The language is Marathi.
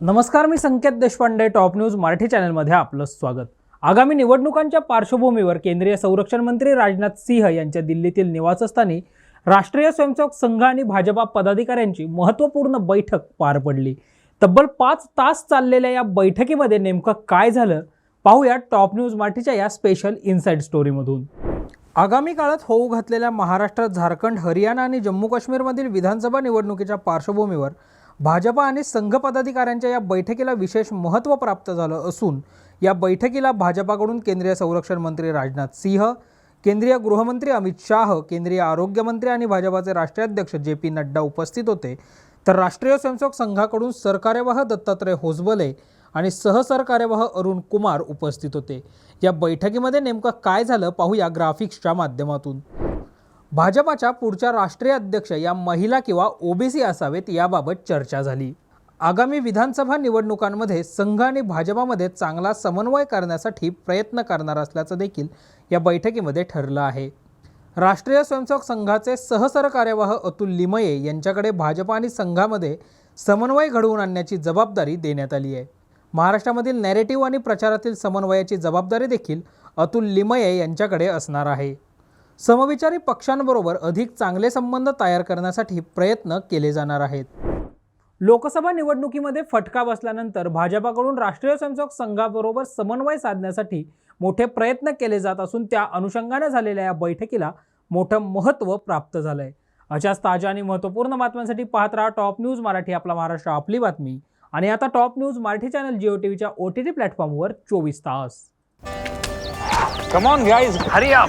नमस्कार मी संकेत देशपांडे टॉप न्यूज मराठी चॅनलमध्ये आपलं स्वागत. आगामी निवडणुकांच्या पार्श्वभूमीवर केंद्रीय संरक्षण मंत्री राजनाथ सिंह यांच्या दिल्लीतील निवासस्थानी राष्ट्रीय स्वयंसेवक संघ आणि भाजपा पदाधिकाऱ्यांची महत्त्वपूर्ण बैठक पार पडली. तब्बल पाच तास चाललेल्या या बैठकीमध्ये नेमकं काय झालं पाहूया टॉप न्यूज मराठीच्या या स्पेशल इन्साईड स्टोरीमधून आगामी काळात होऊ घातलेल्या महाराष्ट्र झारखंड हरियाणा आणि जम्मू काश्मीरमधील विधानसभा निवडणुकीच्या पार्श्वभूमीवर भाजपा आणि संघ पदाधिकाऱ्यांच्या या बैठकीला विशेष महत्त्व प्राप्त झालं असून या बैठकीला भाजपाकडून केंद्रीय संरक्षण मंत्री राजनाथ सिंह केंद्रीय गृहमंत्री अमित शाह केंद्रीय आरोग्यमंत्री आणि भाजपाचे राष्ट्रीय अध्यक्ष जे पी नड्डा उपस्थित होते. तर राष्ट्रीय स्वयंसेवक संघाकडून सरकार्यवाह दत्तात्रय होसबले आणि सहसरकार्यवाह अरुण कुमार उपस्थित होते. या बैठकीमध्ये नेमकं काय झालं पाहूया ग्राफिक्सच्या माध्यमातून. भाजपाच्या पुढच्या राष्ट्रीय अध्यक्ष या महिला किंवा ओबीसी असावेत याबाबत चर्चा झाली. आगामी विधानसभा निवडणुकांमध्ये संघ आणि भाजपामध्ये चांगला समन्वय करण्यासाठी प्रयत्न करणार असल्याचं देखील या बैठकीमध्ये ठरलं आहे. राष्ट्रीय स्वयंसेवक संघाचे सहसरकार्यवाह अतुल लिमये यांच्याकडे भाजपा आणि संघामध्ये समन्वय घडवून आणण्याची जबाबदारी देण्यात आली आहे. महाराष्ट्रामधील नॅरेटिव्ह आणि प्रचारातील समन्वयाची जबाबदारी देखील अतुल लिमये यांच्याकडे असणार आहे. समविचारी पक्षांबरोबर अधिक चांगले संबंध तयार करण्यासाठी प्रयत्न केले जाणार आहेत. लोकसभा निवडणुकीमध्ये फटका बसल्यानंतर भाजपाकडून राष्ट्रीय स्वयंसेवक संघाबरोबर समन्वय साधण्यासाठी मोठे प्रयत्न केले जात असून त्या अनुषंगाने झालेल्या या बैठकीला मोठं महत्त्व प्राप्त झालंय. अशाच ताज्या आणि महत्त्वपूर्ण बातम्यांसाठी पाहत राहा टॉप न्यूज मराठी आपला महाराष्ट्र आपली बातमी. आणि आता top news Marathi channel Jio टीव्हीच्या ओ टी टी प्लॅटफॉर्मवर चोवीस तास. कम ऑन गाइस हरी आप